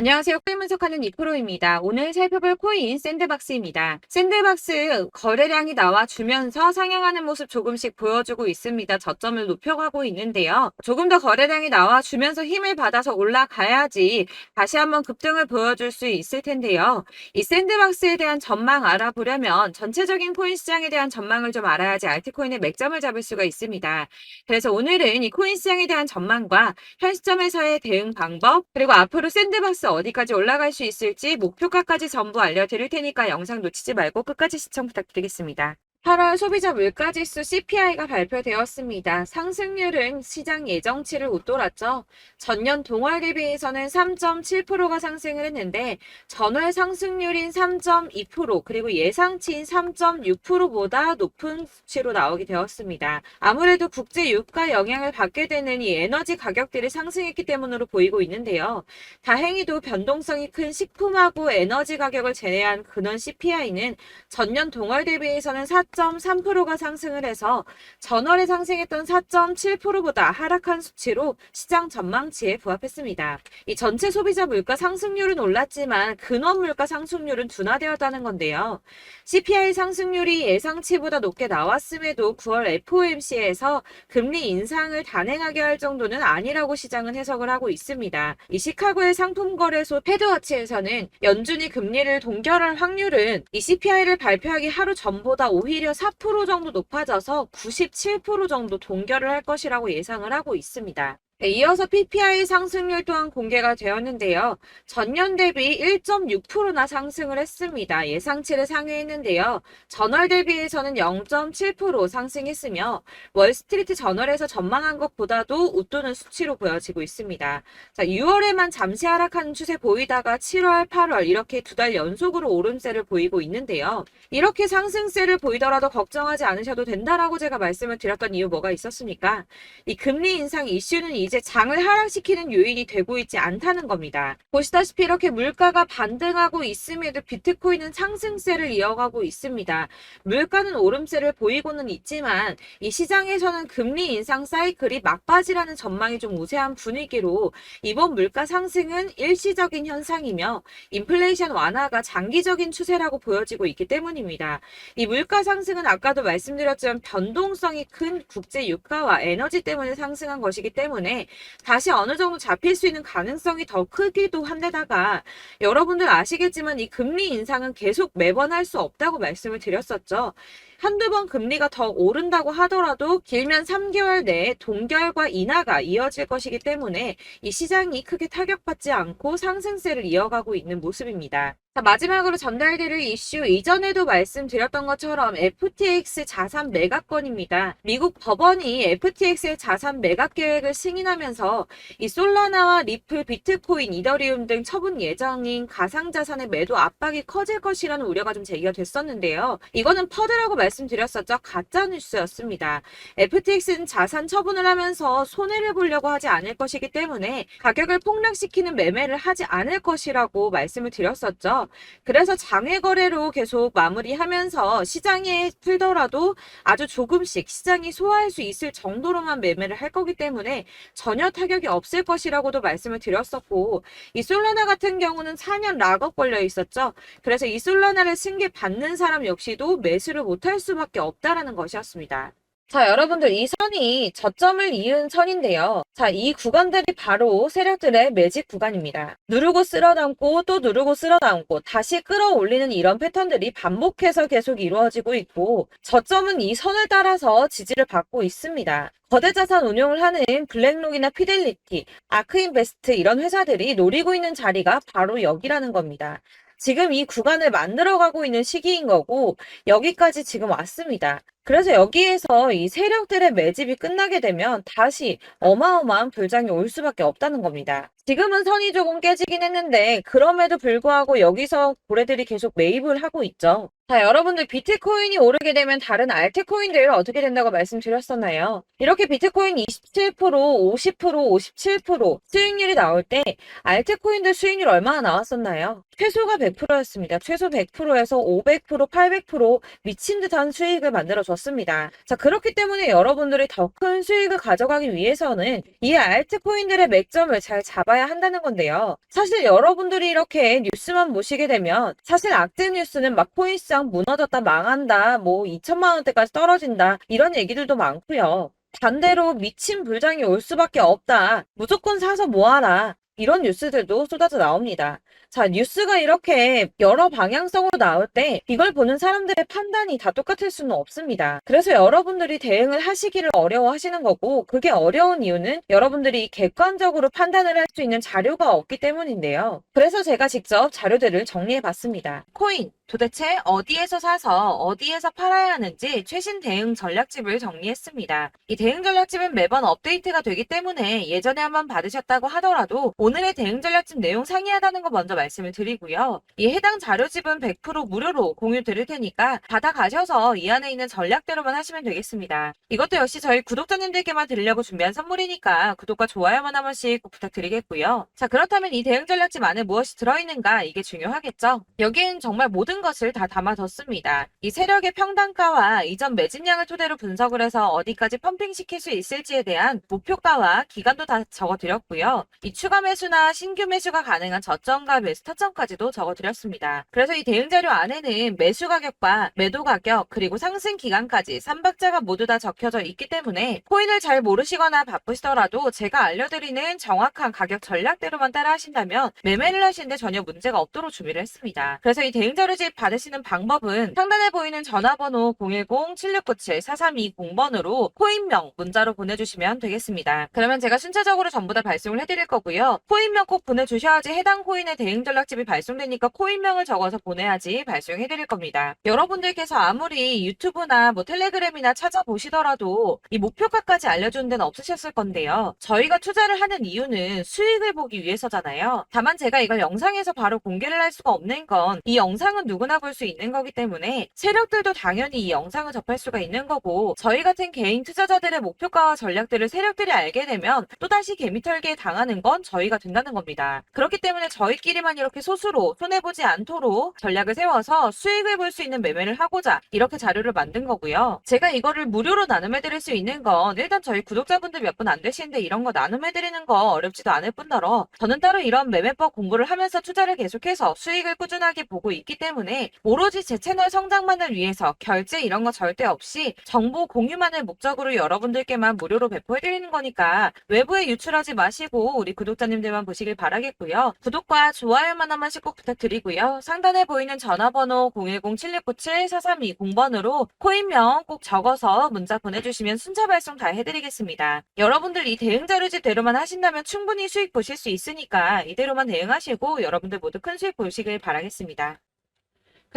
안녕하세요. 코인 분석하는 이프로입니다. 오늘 살펴볼 코인 샌드박스입니다. 샌드박스 거래량이 나와주면서 상향하는 모습 조금씩 보여주고 있습니다. 저점을 높여가고 있는데요. 조금 더 거래량이 나와주면서 힘을 받아서 올라가야지 다시 한번 급등을 보여줄 수 있을 텐데요. 이 샌드박스에 대한 전망 알아보려면 전체적인 코인 시장에 대한 전망을 좀 알아야지 알트코인의 맥점을 잡을 수가 있습니다. 그래서 오늘은 이 코인 시장에 대한 전망과 현 시점에서의 대응 방법, 그리고 앞으로 샌드박스 어디까지 올라갈 수 있을지 목표가까지 전부 알려드릴 테니까 영상 놓치지 말고 끝까지 시청 부탁드리겠습니다. 8월 소비자 물가지수 CPI가 발표되었습니다. 상승률은 시장 예정치를 웃돌았죠. 전년 동월 대비해서는 3.7%가 상승을 했는데 전월 상승률인 3.2% 그리고 예상치인 3.6%보다 높은 수치로 나오게 되었습니다. 아무래도 국제 유가 영향을 받게 되는 이 에너지 가격들이 상승했기 때문으로 보이고 있는데요. 다행히도 변동성이 큰 식품하고 에너지 가격을 제외한 근원 CPI는 전년 동월 대비해서는 4.3%가 상승을 해서 전월에 상승했던 4.7%보다 하락한 수치로 시장 전망치에 부합했습니다. 이 전체 소비자 물가 상승률은 올랐지만 근원 물가 상승률은 둔화되었다는 건데요. CPI 상승률이 예상치보다 높게 나왔음에도 9월 FOMC에서 금리 인상을 단행하게 할 정도는 아니라고 시장은 해석을 하고 있습니다. 이 시카고의 상품거래소 패드워치에서는 연준이 금리를 동결할 확률은 이 CPI를 발표하기 하루 전보다 오히려 4% 정도 높아져서 97% 정도 동결을 할 것이라고 예상을 하고 있습니다. 네, 이어서 PPI 상승률 또한 공개가 되었는데요. 전년 대비 1.6%나 상승을 했습니다. 예상치를 상회했는데요. 전월 대비해서는 0.7% 상승했으며 월스트리트 저널에서 전망한 것보다도 웃도는 수치로 보여지고 있습니다. 자, 6월에만 잠시 하락하는 추세 보이다가 7월, 8월 이렇게 두 달 연속으로 오름세를 보이고 있는데요. 이렇게 상승세를 보이더라도 걱정하지 않으셔도 된다라고 제가 말씀을 드렸던 이유 뭐가 있었습니까? 이 금리 인상 이슈는 이제 장을 하락시키는 요인이 되고 있지 않다는 겁니다. 보시다시피 이렇게 물가가 반등하고 있음에도 비트코인은 상승세를 이어가고 있습니다. 물가는 오름세를 보이고는 있지만 이 시장에서는 금리 인상 사이클이 막바지라는 전망이 좀 우세한 분위기로 이번 물가 상승은 일시적인 현상이며 인플레이션 완화가 장기적인 추세라고 보여지고 있기 때문입니다. 이 물가 상승은 아까도 말씀드렸지만 변동성이 큰 국제 유가와 에너지 때문에 상승한 것이기 때문에 다시 어느 정도 잡힐 수 있는 가능성이 더 크기도 한데다가 여러분들 아시겠지만 이 금리 인상은 계속 매번 할 수 없다고 말씀을 드렸었죠. 한두 번 금리가 더 오른다고 하더라도 길면 3개월 내에 동결과 인하가 이어질 것이기 때문에 이 시장이 크게 타격받지 않고 상승세를 이어가고 있는 모습입니다. 자, 마지막으로 전달드릴 이슈 이전에도 말씀드렸던 것처럼 FTX 자산 매각건입니다. 미국 법원이 FTX의 자산 매각 계획을 승인하면서 이 솔라나와 리플, 비트코인, 이더리움 등 처분 예정인 가상자산의 매도 압박이 커질 것이라는 우려가 좀 제기가 됐었는데요. 이거는 퍼드라고 말 씀드렸었죠. 가짜 뉴스였습니다. FTX는 자산 처분을 하면서 손해를 보려고 하지 않을 것이기 때문에 가격을 폭락시키는 매매를 하지 않을 것이라고 말씀을 드렸었죠. 그래서 장외 거래로 계속 마무리하면서 시장에 풀더라도 아주 조금씩 시장이 소화할 수 있을 정도로만 매매를 할 거기 때문에 전혀 타격이 없을 것이라고도 말씀을 드렸었고 이 솔라나 같은 경우는 4년 락업 걸려 있었죠. 그래서 이 솔라나를 승계 받는 사람 역시도 매수를 못할 수밖에 없다라는 것이었습니다. 자, 여러분들 이 선이 저점을 이은 선인데요. 자, 이 구간들이 바로 세력들의 매직 구간입니다. 누르고 쓸어담고 또 누르고 쓸어담고 다시 끌어올리는 이런 패턴들이 반복해서 계속 이루어지고 있고 저점은 이 선을 따라서 지지를 받고 있습니다. 거대 자산 운용을 하는 블랙록이나 피델리티, 아크인베스트 이런 회사들이 노리고 있는 자리가 바로 여기라는 겁니다. 지금 이 구간을 만들어가고 있는 시기인 거고 여기까지 지금 왔습니다. 그래서 여기에서 이 세력들의 매집이 끝나게 되면 다시 어마어마한 불장이 올 수밖에 없다는 겁니다. 지금은 선이 조금 깨지긴 했는데 그럼에도 불구하고 여기서 고래들이 계속 매입을 하고 있죠. 자, 여러분들 비트코인이 오르게 되면 다른 알트코인들 어떻게 된다고 말씀드렸었나요? 이렇게 비트코인 27%, 50%, 57% 수익률이 나올 때 알트코인들 수익률 얼마나 나왔었나요? 최소가 100%였습니다. 최소 100%에서 500%, 800% 미친 듯한 수익을 만들어 줬습니 다. 많아졌습니다. 자, 그렇기 때문에 여러분들이 더 큰 수익을 가져가기 위해서는 이 알트코인들의 맥점을 잘 잡아야 한다는 건데요. 사실 여러분들이 이렇게 뉴스만 보시게 되면 사실 악재 뉴스는 막 코인 시장 무너졌다 망한다 뭐 2천만 원대까지 떨어진다 이런 얘기들도 많고요. 반대로 미친 불장이 올 수밖에 없다. 무조건 사서 모아라. 이런 뉴스들도 쏟아져 나옵니다. 자, 뉴스가 이렇게 여러 방향성으로 나올 때 이걸 보는 사람들의 판단이 다 똑같을 수는 없습니다. 그래서 여러분들이 대응을 하시기를 어려워하시는 거고 그게 어려운 이유는 여러분들이 객관적으로 판단을 할 수 있는 자료가 없기 때문인데요. 그래서 제가 직접 자료들을 정리해 봤습니다. 코인 도대체 어디에서 사서 어디에서 팔아야 하는지 최신 대응 전략집을 정리했습니다. 이 대응 전략집은 매번 업데이트가 되기 때문에 예전에 한번 받으셨다고 하더라도 오늘의 대응 전략집 내용 상이하다는 거 먼저 말씀을 드리고요. 이 해당 자료집은 100% 무료로 공유 드릴 테니까 받아가셔서 이 안에 있는 전략대로만 하시면 되겠습니다. 이것도 역시 저희 구독자님들께만 드리려고 준비한 선물이니까 구독과 좋아요만 한 번씩 꼭 부탁드리겠고요. 자 그렇다면 이 대응 전략집 안에 무엇이 들어있는가 이게 중요하겠죠. 여기엔 정말 모든 것을 다 담아뒀습니다. 이 세력의 평단가와 이전 매집량을 토대로 분석을 해서 어디까지 펌핑시킬 수 있을지에 대한 목표가와 기간도 다 적어드렸고요. 이 추가 매수나 신규 매수가 가능한 저점과 매수 타점까지도 적어드렸습니다. 그래서 이 대응 자료 안에는 매수 가격과 매도 가격 그리고 상승 기간까지 3박자가 모두 다 적혀져 있기 때문에 코인을 잘 모르시거나 바쁘시더라도 제가 알려드리는 정확한 가격 전략대로만 따라 하신다면 매매를 하시는데 전혀 문제가 없도록 준비를 했습니다. 그래서 이 대응 자료 집 받으시는 방법은 상단에 보이는 전화번호 010-7697-4320번으로 코인명 문자로 보내주시면 되겠습니다. 그러면 제가 순차적으로 전부 다 발송을 해드릴 거고요. 코인명 꼭 보내주셔야지 해당 코인의 대응 전략집이 발송되니까 코인명을 적어서 보내야지 발송해드릴 겁니다. 여러분들께서 아무리 유튜브나 뭐 텔레그램이나 찾아보시더라도 이 목표가까지 알려주는 데는 없으셨을 건데요. 저희가 투자를 하는 이유는 수익을 보기 위해서잖아요. 다만 제가 이걸 영상에서 바로 공개를 할 수가 없는 건 이 영상은 누구 나 볼 수 있는 거기 때문에 세력들도 당연히 이 영상을 접할 수가 있는 거고 저희 같은 개인 투자자들의 목표가와 전략들을 세력들이 알게 되면 또다시 개미털기에 당하는 건 저희가 된다는 겁니다. 그렇기 때문에 저희끼리만 이렇게 소수로 손해보지 않도록 전략을 세워서 수익을 볼 수 있는 매매를 하고자 이렇게 자료를 만든 거고요. 제가 이거를 무료로 나눔해드릴 수 있는 건 일단 저희 구독자분들 몇 분 안 되시는데 이런 거 나눔해드리는 거 어렵지도 않을 뿐더러 저는 따로 이런 매매법 공부를 하면서 투자를 계속해서 수익을 꾸준하게 보고 있기 때문에 오로지 제 채널 성장만을 위해서 결제 이런 거 절대 없이 정보 공유만을 목적으로 여러분들께만 무료로 배포해드리는 거니까 외부에 유출하지 마시고 우리 구독자님들만 보시길 바라겠고요. 구독과 좋아요만 한 번씩 꼭 부탁드리고요. 상단에 보이는 전화번호 010-7697-4320번으로 코인명 꼭 적어서 문자 보내주시면 순차 발송 다 해드리겠습니다. 여러분들 이 대응 자료집 대로만 하신다면 충분히 수익 보실 수 있으니까 이대로만 대응하시고 여러분들 모두 큰 수익 보시길 바라겠습니다.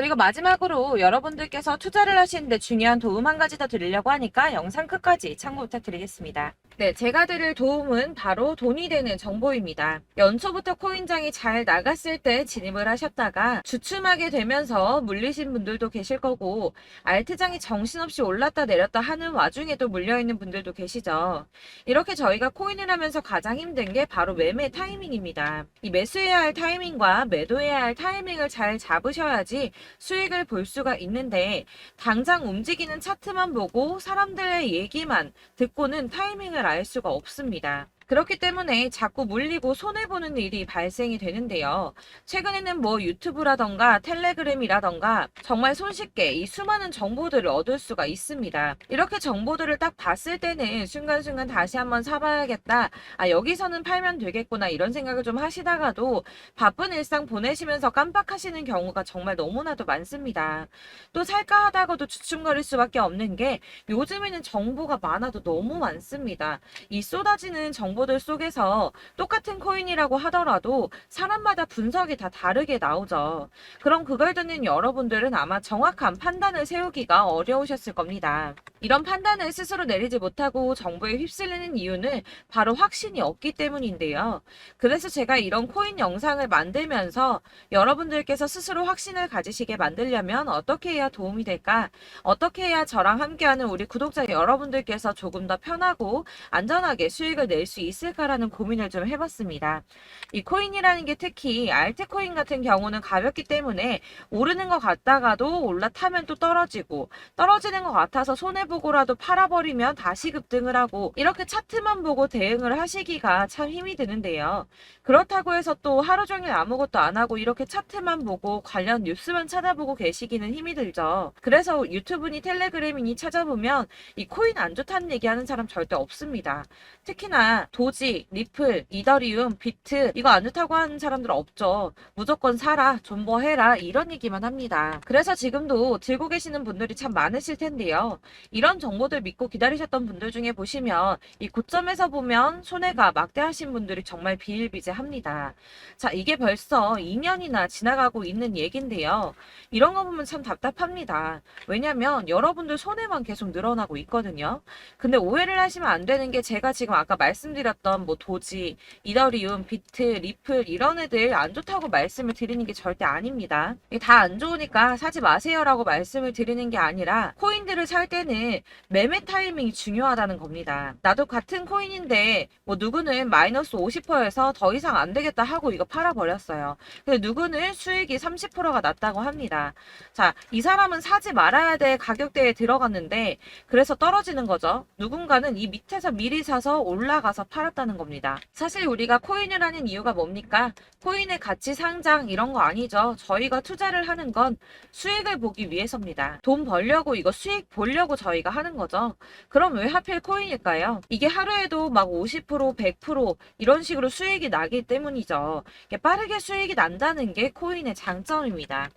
그리고 마지막으로 여러분들께서 투자를 하시는데 중요한 도움 한 가지 더 드리려고 하니까 영상 끝까지 참고 부탁드리겠습니다. 네, 제가 드릴 도움은 바로 돈이 되는 정보입니다. 연초부터 코인장이 잘 나갔을 때 진입을 하셨다가 주춤하게 되면서 물리신 분들도 계실 거고 알트장이 정신없이 올랐다 내렸다 하는 와중에도 물려있는 분들도 계시죠. 이렇게 저희가 코인을 하면서 가장 힘든 게 바로 매매 타이밍입니다. 이 매수해야 할 타이밍과 매도해야 할 타이밍을 잘 잡으셔야지 수익을 볼 수가 있는데 당장 움직이는 차트만 보고 사람들의 얘기만 듣고는 타이밍을 알 수가 없습니다. 그렇기 때문에 자꾸 물리고 손해보는 일이 발생이 되는데요. 최근에는 뭐 유튜브라던가 텔레그램이라던가 정말 손쉽게 이 수많은 정보들을 얻을 수가 있습니다. 이렇게 정보들을 딱 봤을 때는 순간순간 다시 한번 사봐야겠다. 아, 여기서는 팔면 되겠구나. 이런 생각을 좀 하시다가도 바쁜 일상 보내시면서 깜빡하시는 경우가 정말 너무나도 많습니다. 또 살까 하다가도 주춤거릴 수밖에 없는 게 요즘에는 정보가 많아도 너무 많습니다. 이 쏟아지는 정보 들 속에서 똑같은 코인이라고 하더라도 사람마다 분석이 다 다르게 나오죠. 그럼 그걸 듣는 여러분들은 아마 정확한 판단을 세우기가 어려우셨을 겁니다. 이런 판단을 스스로 내리지 못하고 정보에 휩쓸리는 이유는 바로 확신이 없기 때문인데요. 그래서 제가 이런 코인 영상을 만들면서 여러분들께서 스스로 확신을 가지시게 만들려면 어떻게 해야 도움이 될까? 어떻게 해야 저랑 함께하는 우리 구독자 여러분들께서 조금 더 편하고 안전하게 수익을 낼 수 있을까라는 고민을 좀 해봤습니다. 이 코인이라는 게 특히 알트코인 같은 경우는 가볍기 때문에 오르는 것 같다가도 올라타면 또 떨어지고 떨어지는 것 같아서 손해보고라도 팔아버리면 다시 급등을 하고 이렇게 차트만 보고 대응을 하시기가 참 힘이 드는데요. 그렇다고 해서 또 하루 종일 아무것도 안 하고 이렇게 차트만 보고 관련 뉴스만 찾아보고 계시기는 힘이 들죠. 그래서 유튜브니 텔레그램이니 찾아보면 이 코인 안 좋다는 얘기하는 사람 절대 없습니다. 특히나 도지, 리플, 이더리움, 비트 이거 안 좋다고 하는 사람들 없죠. 무조건 사라, 존버해라 이런 얘기만 합니다. 그래서 지금도 들고 계시는 분들이 참 많으실 텐데요. 이런 정보들 믿고 기다리셨던 분들 중에 보시면 이 고점에서 보면 손해가 막대하신 분들이 정말 비일비재합니다. 자, 이게 벌써 2년이나 지나가고 있는 얘긴데요. 이런 거 보면 참 답답합니다. 왜냐면 여러분들 손해만 계속 늘어나고 있거든요. 근데 오해를 하시면 안 되는 게 제가 지금 아까 말씀드 렸던 뭐 도지, 이더리움, 비트, 리플 이런 애들 안 좋다고 말씀을 드리는 게 절대 아닙니다. 다 안 좋으니까 사지 마세요라고 말씀을 드리는 게 아니라 코인들을 살 때는 매매 타이밍이 중요하다는 겁니다. 나도 같은 코인인데 뭐 누구는 마이너스 50%에서 더 이상 안 되겠다 하고 이거 팔아버렸어요. 근데 누구는 수익이 30%가 났다고 합니다. 자, 이 사람은 사지 말아야 될 가격대에 들어갔는데 그래서 떨어지는 거죠. 누군가는 이 밑에서 미리 사서 올라가서 팔았다는 겁니다. 사실 우리가 코인을 하는 이유가 뭡니까? 코인의 가치 상장 이런 거 아니죠. 저희가 투자를 하는 건 수익을 보기 위해서입니다. 돈 벌려고 이거 수익 보려고 저희가 하는 거죠. 그럼 왜 하필 코인일까요? 이게 하루에도 막 50%, 100% 이런 식으로 수익이 나기 때문이죠. 빠르게 수익이 난다는 게 코인의 장점입니다.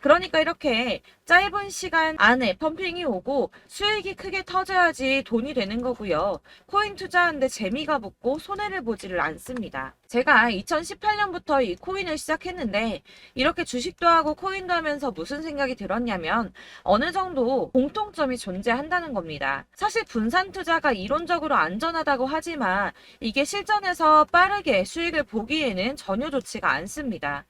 그러니까 이렇게 짧은 시간 안에 펌핑이 오고 수익이 크게 터져야지 돈이 되는 거고요. 코인 투자하는데 재미가 붙고 손해를 보지를 않습니다. 제가 2018년부터 이 코인을 시작했는데 이렇게 주식도 하고 코인도 하면서 무슨 생각이 들었냐면 어느 정도 공통점이 존재한다는 겁니다. 사실 분산 투자가 이론적으로 안전하다고 하지만 이게 실전에서 빠르게 수익을 보기에는 전혀 좋지가 않습니다.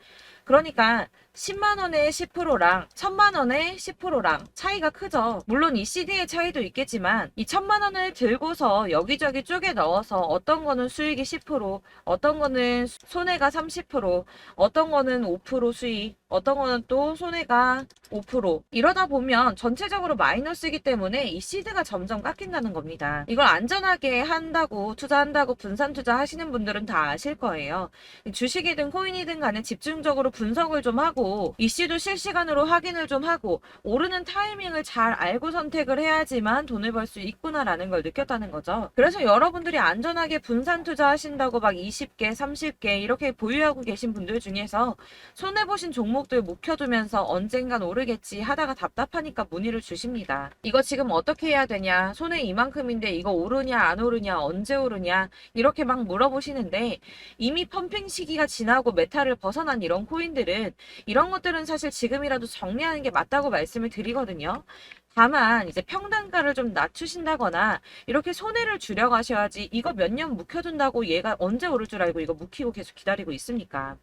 그러니까 10만 원의 10%랑 1000만 원의 10%랑 차이가 크죠. 물론 이 CD의 차이도 있겠지만 이 1000만 원을 들고서 여기저기 쪼개 넣어서 어떤 거는 수익이 10%, 어떤 거는 손해가 30%, 어떤 거는 5% 수익, 어떤 거는 또 손해가 5% 이러다 보면 전체적으로 마이너스이기 때문에 이 시드가 점점 깎인다는 겁니다. 이걸 안전하게 한다고 투자한다고 분산 투자하시는 분들은 다 아실 거예요. 주식이든 코인이든 간에 집중적으로 분석을 좀 하고 이슈도 실시간으로 확인을 좀 하고 오르는 타이밍을 잘 알고 선택을 해야지만 돈을 벌 수 있구나라는 걸 느꼈다는 거죠. 그래서 여러분들이 안전하게 분산 투자하신다고 막 20개, 30개 이렇게 보유하고 계신 분들 중에서 손해 보신 종목 들 묵혀두면서 언젠간 오르겠지 하다가 답답하니까 문의를 주십니다. 이거 지금 어떻게 해야 되냐? 손해 이만큼인데 이거 오르냐 안 오르냐 언제 오르냐 이렇게 막 물어보시는데 이미 펌핑 시기가 지나고 메타를 벗어난 이런 코인들은 이런 것들은 사실 지금이라도 정리하는 게 맞다고 말씀을 드리거든요. 다만 이제 평단가를 좀 낮추신다거나 이렇게 손해를 줄여 가셔야지 이거 몇 년 묵혀둔다고 얘가 언제 오를 줄 알고 이거 묵히고 계속 기다리고 있습니까?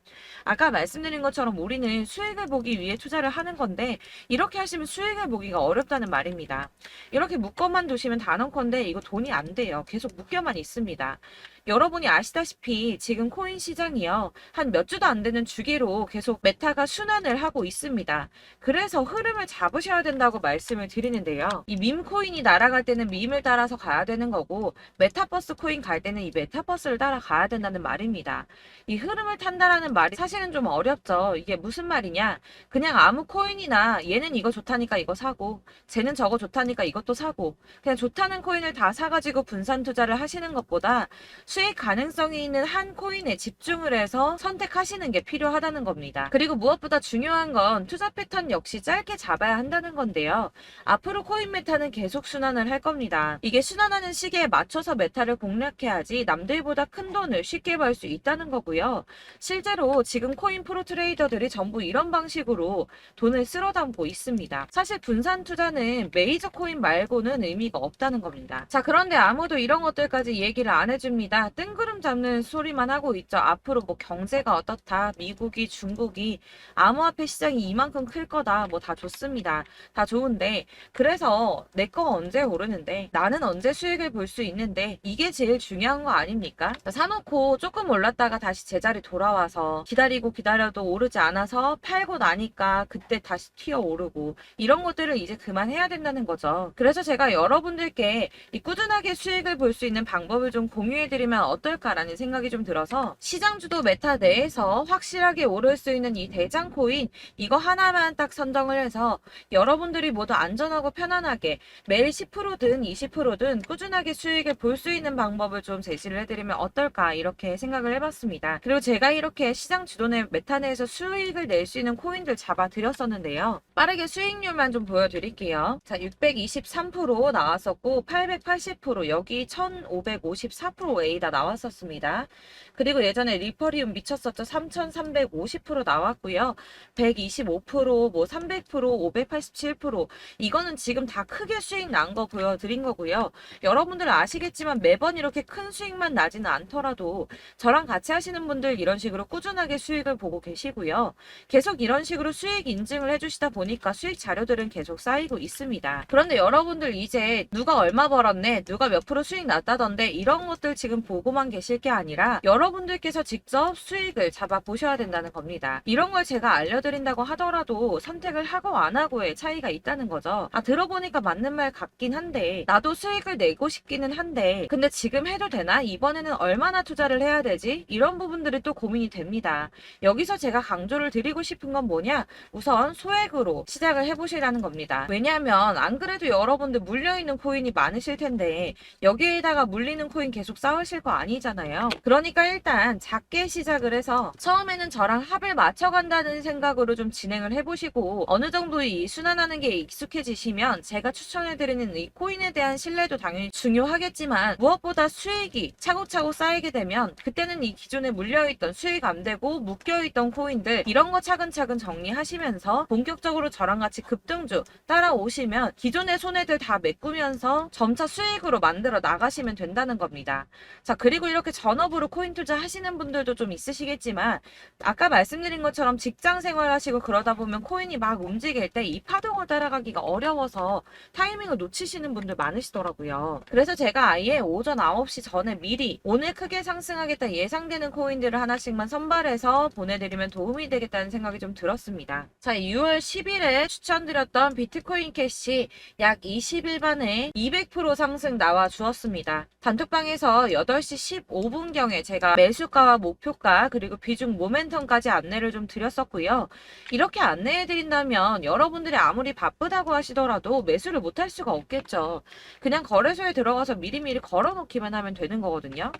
아까 말씀드린 것처럼 우리는 수익을 보기 위해 투자를 하는 건데 이렇게 하시면 수익을 보기가 어렵다는 말입니다. 이렇게 묶어만 두시면 단언컨대 이거 돈이 안 돼요. 계속 묶여만 있습니다. 여러분이 아시다시피 지금 코인 시장이요. 한 몇 주도 안 되는 주기로 계속 메타가 순환을 하고 있습니다. 그래서 흐름을 잡으셔야 된다고 말씀을 드리는데요. 이 밈 코인이 날아갈 때는 밈을 따라서 가야 되는 거고 메타버스 코인 갈 때는 이 메타버스를 따라 가야 된다는 말입니다. 이 흐름을 탄다라는 말이 사실은 좀 어렵죠. 이게 무슨 말이냐? 그냥 아무 코인이나 얘는 이거 좋다니까 이거 사고 쟤는 저거 좋다니까 이것도 사고 그냥 좋다는 코인을 다 사가지고 분산 투자를 하시는 것보다 수익 가능성이 있는 한 코인에 집중을 해서 선택하시는 게 필요하다는 겁니다. 그리고 무엇보다 중요한 건 투자 패턴 역시 짧게 잡아야 한다는 건데요. 앞으로 코인 메타는 계속 순환을 할 겁니다. 이게 순환하는 시기에 맞춰서 메타를 공략해야지 남들보다 큰 돈을 쉽게 벌 수 있다는 거고요. 실제로 지금 코인 프로 트레이더들이 전부 이런 방식으로 돈을 쓸어 담고 있습니다. 사실 분산 투자는 메이저 코인 말고는 의미가 없다는 겁니다. 자, 그런데 아무도 이런 것들까지 얘기를 안 해줍니다. 뜬구름 잡는 소리만 하고 있죠. 앞으로 뭐 경제가 어떻다, 미국이, 중국이, 암호화폐 시장이 이만큼 클 거다, 뭐 다 좋습니다. 다 좋은데, 그래서 내 거 언제 오르는데, 나는 언제 수익을 볼 수 있는데, 이게 제일 중요한 거 아닙니까? 자, 사놓고 조금 올랐다가 다시 제자리 돌아와서 기다리고 기다려도 오르지 않아서 팔고 나니까 그때 다시 튀어 오르고 이런 것들을 이제 그만해야 된다는 거죠. 그래서 제가 여러분들께 이 꾸준하게 수익을 볼 수 있는 방법을 좀 공유해드리면 어떨까라는 생각이 좀 들어서 시장 주도 메타 내에서 확실하게 오를 수 있는 이 대장 코인 이거 하나만 딱 선정을 해서 여러분들이 모두 안전하고 편안하게 매일 10%든 20%든 꾸준하게 수익을 볼 수 있는 방법을 좀 제시를 해드리면 어떨까 이렇게 생각을 해봤습니다. 그리고 제가 이렇게 시장 주도 내 메타 내에서 수익을 낼 수 있는 코인들 잡아드렸었는데요. 빠르게 수익률만 좀 보여드릴게요. 자, 623% 나왔었고 880% 여기 1554% A 다 나왔었습니다. 그리고 예전에 리퍼리움 미쳤었죠. 3350% 나왔고요. 125%, 뭐 300%, 587% 이거는 지금 다 크게 수익 난 거 보여드린 거고요. 여러분들 아시겠지만 매번 이렇게 큰 수익만 나지는 않더라도 저랑 같이 하시는 분들 이런 식으로 꾸준하게 수익을 보고 계시고요. 계속 이런 식으로 수익 인증을 해주시다 보니까 수익 자료들은 계속 쌓이고 있습니다. 그런데 여러분들 이제 누가 얼마 벌었네, 누가 몇 프로 수익 났다던데 이런 것들 지금 보 고만 계실 게 아니라 여러분들께서 직접 수익을 잡아 보셔야 된다는 겁니다. 이런 걸 제가 알려드린다고 하더라도 선택을 하고 안 하고의 차이가 있다는 거죠. 아, 들어보니까 맞는 말 같긴 한데 나도 수익을 내고 싶기는 한데 근데 지금 해도 되나? 이번에는 얼마나 투자를 해야 되지? 이런 부분들이 또 고민이 됩니다. 여기서 제가 강조를 드리고 싶은 건 뭐냐? 우선 소액으로 시작을 해보시라는 겁니다. 왜냐하면 안 그래도 여러분들 물려있는 코인이 많으실 텐데 여기에다가 물리는 코인 계속 쌓으 실 거 아니잖아요. 그러니까 일단 작게 시작을 해서 처음에는 저랑 합을 맞춰간다는 생각으로 좀 진행을 해보시고 어느 정도 이 순환하는 게 익숙해지시면 제가 추천해드리는 이 코인에 대한 신뢰도 당연히 중요하겠지만 무엇보다 수익이 차곡차곡 쌓이게 되면 그때는 이 기존에 물려있던 수익 안 되고 묶여있던 코인들 이런 거 차근차근 정리하시면서 본격적으로 저랑 같이 급등주 따라오시면 기존의 손해들 다 메꾸면서 점차 수익으로 만들어 나가시면 된다는 겁니다. 자, 그리고 이렇게 전업으로 코인 투자 하시는 분들도 좀 있으시겠지만 아까 말씀드린 것처럼 직장 생활 하시고 그러다 보면 코인이 막 움직일 때 이 파동을 따라가기가 어려워서 타이밍을 놓치시는 분들 많으시더라고요. 그래서 제가 아예 오전 9시 전에 미리 오늘 크게 상승하겠다 예상되는 코인들을 하나씩만 선발해서 보내드리면 도움이 되겠다는 생각이 좀 들었습니다. 자, 6월 10일에 추천드렸던 비트코인 캐시 약 20일 만에 200% 상승 나와 주었습니다. 단톡방에서 8시 15분경에 제가 매수가와 목표가 그리고 비중 모멘텀까지 안내를 좀 드렸었고요. 이렇게 안내해 드린다면 여러분들이 아무리 바쁘다고 하시더라도 매수를 못할 수가 없겠죠. 그냥 거래소에 들어가서 미리미리 걸어놓기만 하면 되는 거거든요.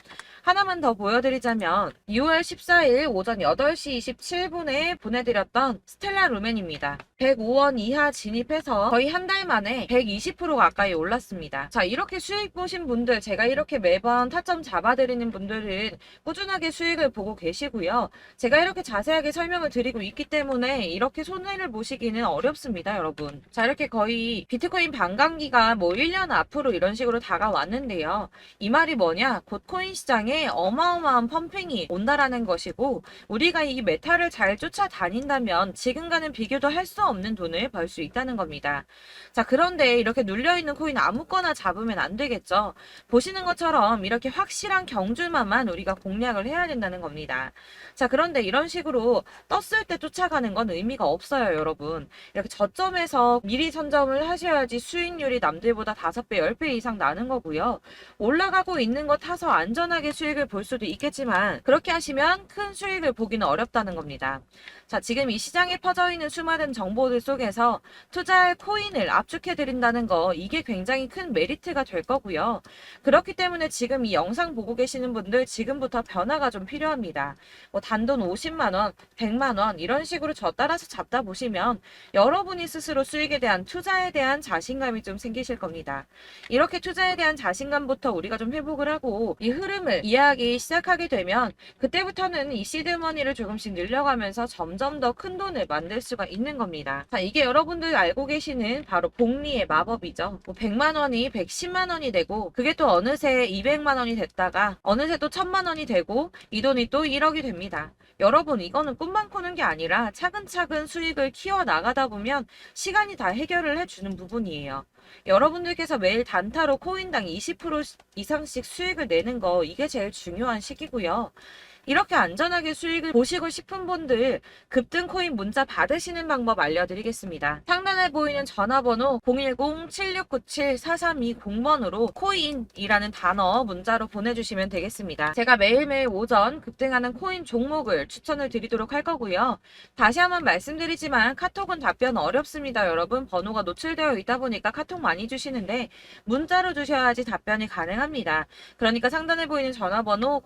하나만 더 보여드리자면 6월 14일 오전 8시 27분에 보내드렸던 스텔라 루멘입니다. 105원 이하 진입해서 거의 한 달 만에 120% 가까이 올랐습니다. 자 이렇게 수익 보신 분들 제가 이렇게 매번 타점 잡아드리는 분들은 꾸준하게 수익을 보고 계시고요. 제가 이렇게 자세하게 설명을 드리고 있기 때문에 이렇게 손해를 보시기는 어렵습니다 여러분. 자 이렇게 거의 비트코인 반감기가 뭐 1년 앞으로 이런 식으로 다가왔는데요. 이 말이 뭐냐 곧 코인 시장에 어마어마한 펌핑이 온다라는 것이고 우리가 이 메타를 잘 쫓아다닌다면 지금과는 비교도 할 수 없는 돈을 벌 수 있다는 겁니다. 자 그런데 이렇게 눌려있는 코인 아무거나 잡으면 안 되겠죠. 보시는 것처럼 이렇게 확 실한 경주만만 우리가 공략을 해야 된다는 겁니다. 자 그런데 이런 식으로 떴을 때 쫓아가는 건 의미가 없어요 여러분. 이렇게 저점에서 미리 선점을 하셔야지 수익률이 남들보다 5배, 10배 이상 나는 거고요. 올라가고 있는 거 타서 안전하게 수익을 볼 수도 있겠지만 그렇게 하시면 큰 수익을 보기는 어렵다는 겁니다. 자, 지금 이 시장에 퍼져 있는 수많은 정보들 속에서 투자할 코인을 압축해 드린다는 거 이게 굉장히 큰 메리트가 될 거고요. 그렇기 때문에 지금 이 영상 영상 보고 계시는 분들 지금부터 변화가 좀 필요합니다. 뭐 단돈 50만 원, 100만 원 이런 식으로 저 따라서 잡다 보시면 여러분이 스스로 수익에 대한 투자에 대한 자신감이 좀 생기실 겁니다. 이렇게 투자에 대한 자신감부터 우리가 좀 회복을 하고 이 흐름을 이해하기 시작하게 되면 그때부터는 이 시드머니를 조금씩 늘려가면서 점점 더 큰 돈을 만들 수가 있는 겁니다. 자, 이게 여러분들 알고 계시는 바로 복리의 마법이죠. 뭐 100만 원이 110만 원이 되고 그게 또 어느새 200만 원이 됐다 가 어느새 또 1000만 원이 되고 이 돈이 또 1억이 됩니다. 여러분 이거는 꿈만 꾸는 게 아니라 차근차근 수익을 키워 나가다 보면 시간이 다 해결을 해주는 부분이에요. 여러분들께서 매일 단타로 코인당 20% 이상씩 수익을 내는 거 이게 제일 중요한 시기고요. 이렇게 안전하게 수익을 보시고 싶은 분들 급등 코인 문자 받으시는 방법 알려드리겠습니다. 상단에 보이는 전화번호 010-7697-4320번으로 코인이라는 단어 문자로 보내주시면 되겠습니다. 제가 매일매일 오전 급등하는 코인 종목을 추천을 드리도록 할 거고요. 다시 한번 말씀드리지만 카톡은 답변 어렵습니다. 여러분 번호가 노출되어 있다 보니까 카톡 많이 주시는데 문자로 주셔야지 답변이 가능합니다. 그러니까 상단에 보이는 전화번호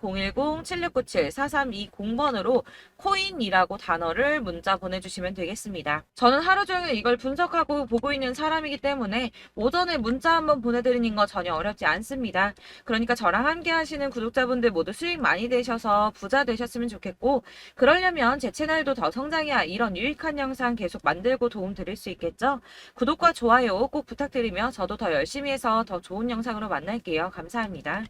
010-7697-4320번으로 코인이라고 단어를 문자 보내주시면 되겠습니다. 저는 하루 종일 이걸 분석하고 보고 있는 사람이기 때문에 오전에 문자 한번 보내드리는 거 전혀 어렵지 않습니다. 그러니까 저랑 함께 하시는 구독자분들 모두 수익 많이 되셔서 부자 되셨으면 좋겠고 그러려면 제 채널도 더 성장해야 이런 유익한 영상 계속 만들고 도움 드릴 수 있겠죠? 구독과 좋아요 꼭 부탁드리며 저도 더 열심히 해서 더 좋은 영상으로 만날게요. 감사합니다.